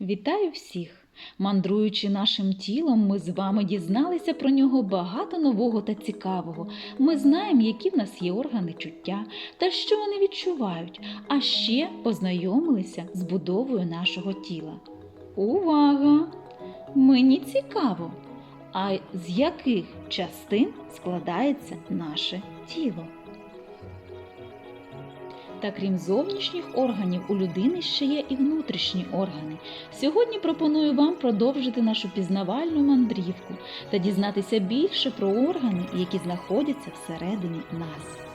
Вітаю всіх! Мандруючи нашим тілом, ми з вами дізналися про нього багато нового та цікавого. Ми знаємо, які в нас є органи чуття та що вони відчувають, а ще познайомилися з будовою нашого тіла. Увага! Мені цікаво, а з яких частин складається наше тіло? Та крім зовнішніх органів, у людини ще є і внутрішні органи. Сьогодні пропоную вам продовжити нашу пізнавальну мандрівку та дізнатися більше про органи, які знаходяться всередині нас.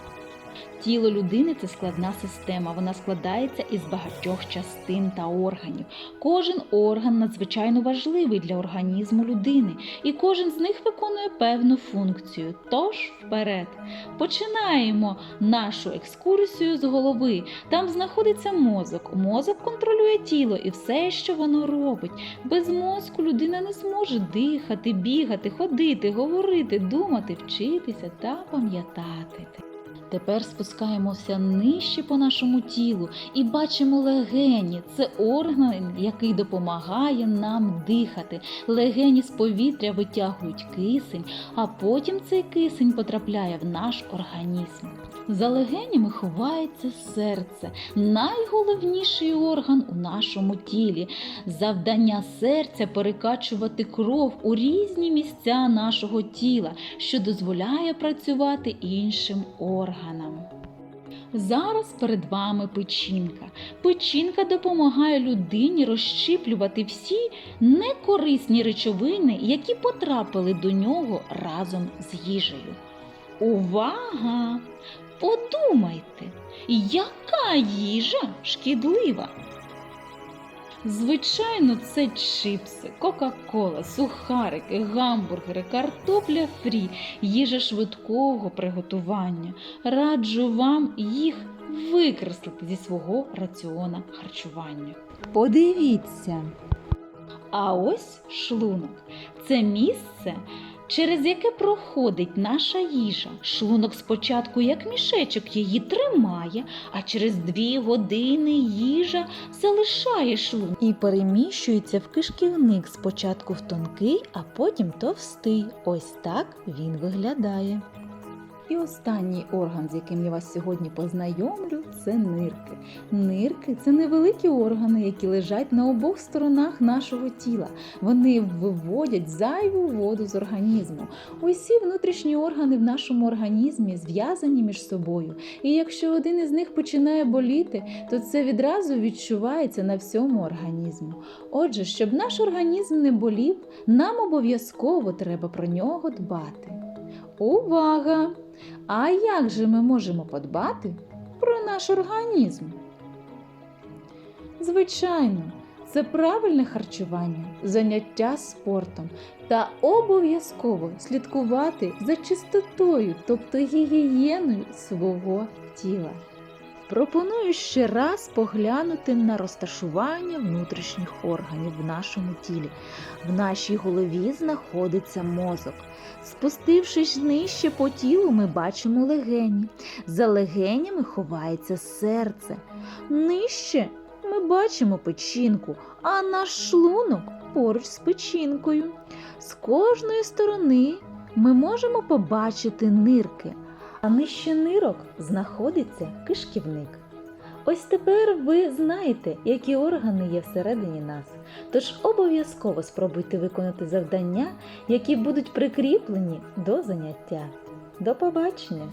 Тіло людини це складна система. Вона складається із багатьох частин та органів. Кожен орган надзвичайно важливий для організму людини, і кожен з них виконує певну функцію. Тож вперед починаємо нашу екскурсію з голови. Там знаходиться мозок. Мозок контролює тіло і все, що воно робить. Без мозку людина не зможе дихати, бігати, ходити, говорити, думати, вчитися та пам'ятати. Тепер спускаємося нижче по нашому тілу і бачимо легені. Це орган, який допомагає нам дихати. Легені з повітря витягують кисень, а потім цей кисень потрапляє в наш організм. За легенями ховається серце, найголовніший орган у нашому тілі. Завдання серця перекачувати кров у різні місця нашого тіла, що дозволяє працювати іншим органам. Зараз перед вами печінка. Печінка допомагає людині розщіплювати всі некорисні речовини, які потрапили до нього разом з їжею. Увага! Подумайте, яка їжа шкідлива? Звичайно, це чипси, Кока-Кола, сухарики, гамбургери, картопля фрі, їжа швидкого приготування. Раджу вам їх викреслити зі свого раціона харчування. Подивіться, А ось шлунок це місце, через яке проходить наша їжа. Шлунок спочатку, як мішечок, її тримає, а через дві години їжа залишає шлунок і переміщується в кишківник спочатку в тонкий, а потім товстий. Ось так він виглядає. І останній орган, з яким я вас сьогодні познайомлю, це нирки. Нирки це невеликі органи, які лежать на обох сторонах нашого тіла. Вони виводять зайву воду з організму. Усі внутрішні органи в нашому організмі зв'язані між собою. І якщо один із них починає боліти, то це відразу відчувається на всьому організму. Отже, щоб наш організм не болів, нам обов'язково треба про нього дбати. Увага! А як же ми можемо подбати про наш організм? Звичайно, це правильне харчування, заняття спортом та обов'язково слідкувати за чистотою, тобто гігієною свого тіла. Пропоную ще раз поглянути на розташування внутрішніх органів в нашому тілі. В нашій голові знаходиться мозок. Спустившись нижче по тілу, ми бачимо легені. За легенями ховається серце. Нижче ми бачимо печінку, а наш шлунок поруч з печінкою. З кожної сторони ми можемо побачити нирки, а нижче нирок знаходиться кишківник. Ось тепер ви знаєте, які органи є всередині нас. Тож обов'язково спробуйте виконати завдання, які будуть прикріплені до заняття. До побачення!